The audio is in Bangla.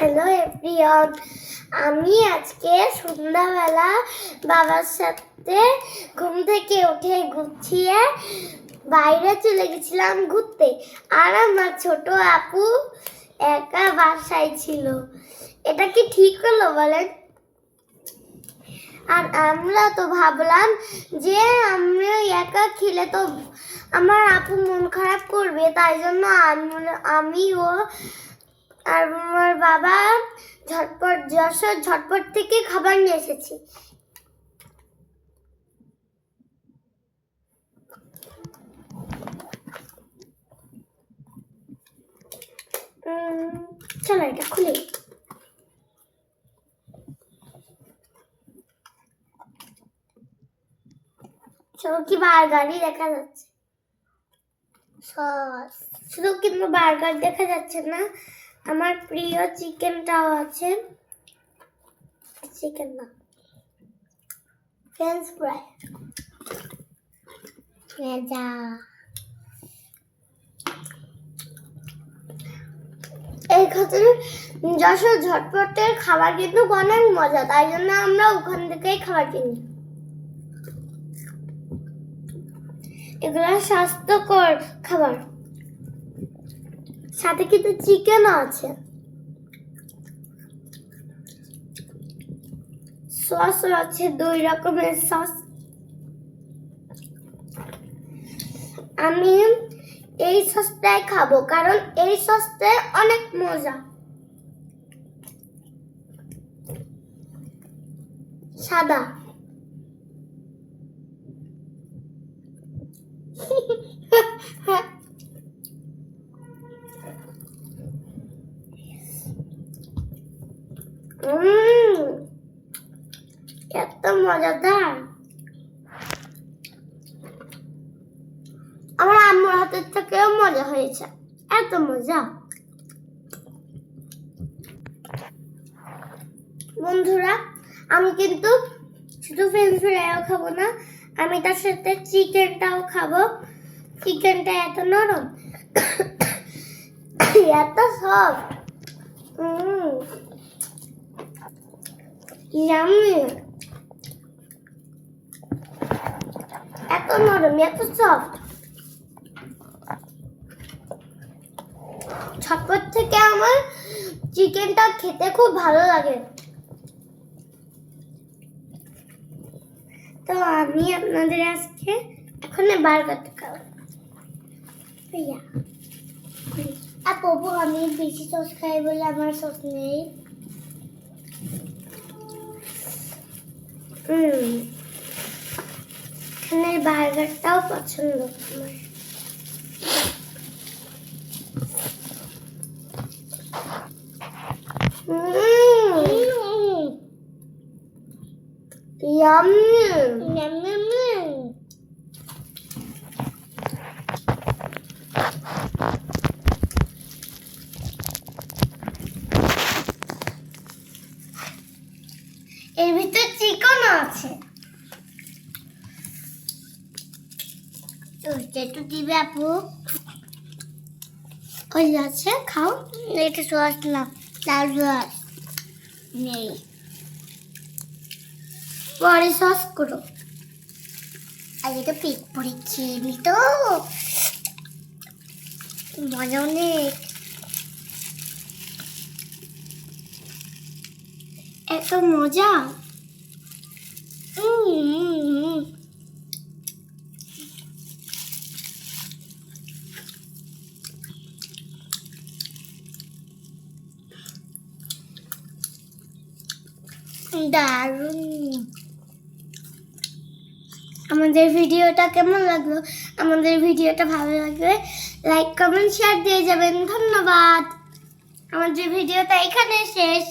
হ্যালো এভরিওয়ান, আমি আজকে সন্ধ্যাবেলা বাবার সাথে ঘুম থেকে উঠে গুছিয়ে বাইরে চলে গেছিলাম ঘুরতে। আর আমার ছোট আপু একা বাসায় ছিল। এটা কি ঠিক হলো বলেন? আর আমরা তো ভাবলাম যে আমি একা খেলে তো আমার আপু মন খারাপ করবে, তাই জন্য আমি- আমিও আর আমার বাবা ঝটপট যশোর ঝটপট থেকে খাবার নিয়ে এসেছি। চলো এটা দেখা যাচ্ছে? শুধু কিন্তু বার্গার দেখা যাচ্ছে না? আমার প্রিয় চিকেনটাও আছে। চিকেন না। ফ্রেঞ্চ ফ্রাই মজা এই খাতির যশোর ঝটপটের খাবার কিন্তু অনেক মজা, তাই জন্য আমরা ওখান থেকেই খাবার কিনি। এগুলো স্বাস্থ্যকর খাবার। সাথে কিন্তু চিকেনও আছে। সস আছে, দুই রকমের সস আমি এই সসটাই খাব, কারণ এই সসটা অনেক মজা। সাদা। এত মজাদার। আমার আম্মুর হাতের থেকেও মজা হয়েছে। এত মজা। বন্ধুরা, আমি কিন্তু শুধু ফ্রেঞ্চ ফ্রাইও খাব না, আমি তার সাথে চিকেনটাও খাব। চিকেনটা এত নরম, এত সফট ইয়ামি এত নরম, এত সফট ছটপট থেকে আমার চিকেনটা খেতে খুব ভালো লাগে। তো আমি আপনাদের আজকে এখন ইয়া আর প্রভু আমি বেশি সস খাই বলে আমার সস নেই। হুম এখানে বার্গারটাও পছন্দ আমার Mm. Yum. Yum, yum, yum. একটু দিবে আপু। ওই আছে খাও। এটা না নেই। পরে সস করো। এটা পেট পরে খেয়ে নি তো। মজা অনেক। এত মজা। উম, দারুণ। আমাদের ভিডিওটা কেমন লাগল? আমাদের ভিডিওটা ভালো লাগলে লাইক কমেন্ট শেয়ার দিয়ে যাবেন। ধন্যবাদ। আমাদের ভিডিওটা এখানে শেষ।